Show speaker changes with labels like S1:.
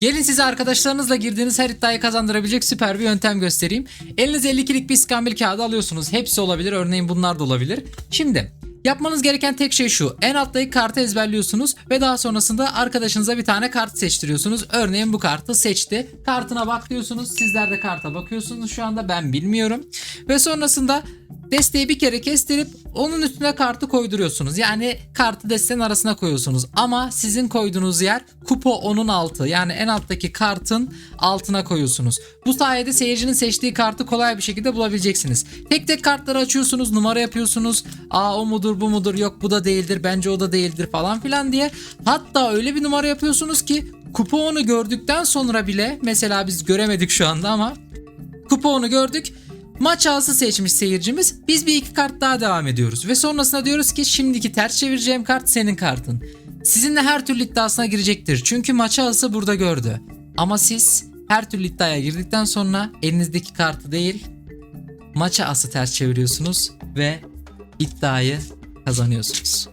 S1: Gelin size arkadaşlarınızla girdiğiniz her iddiayı kazandırabilecek süper bir yöntem göstereyim. Elinize 52'lik bir iskambil kağıdı alıyorsunuz. Hepsi olabilir. Örneğin bunlar da olabilir. Şimdi yapmanız gereken tek şey şu. En alttaki kartı ezberliyorsunuz ve daha sonrasında arkadaşınıza bir tane kart seçtiriyorsunuz. Örneğin bu kartı seçti. Kartına bak diyorsunuz. Sizler de karta bakıyorsunuz şu anda ben bilmiyorum. Ve sonrasında desteği bir kere kestirip onun üstüne kartı koyduruyorsunuz. Yani kartı desteğin arasına koyuyorsunuz. Ama sizin koyduğunuz yer kupo onun altı. Yani en alttaki kartın altına koyuyorsunuz. Bu sayede seyircinin seçtiği kartı kolay bir şekilde bulabileceksiniz. Tek tek kartları açıyorsunuz, numara yapıyorsunuz. Aa o mudur bu mudur yok bu da değildir bence o da değildir falan filan diye. Hatta öyle bir numara yapıyorsunuz ki kuponu gördükten sonra bile mesela biz göremedik şu anda ama kuponu gördük. Maç ağası seçmiş seyircimiz. Biz bir iki kart daha devam ediyoruz. Ve sonrasında diyoruz ki şimdiki ters çevireceğim kart senin kartın. Sizinle her türlü iddiasına girecektir. Çünkü maç ağası burada gördü. Ama siz her türlü iddiaya girdikten sonra elinizdeki kartı değil maça ası ters çeviriyorsunuz ve iddiayı kazanıyorsunuz.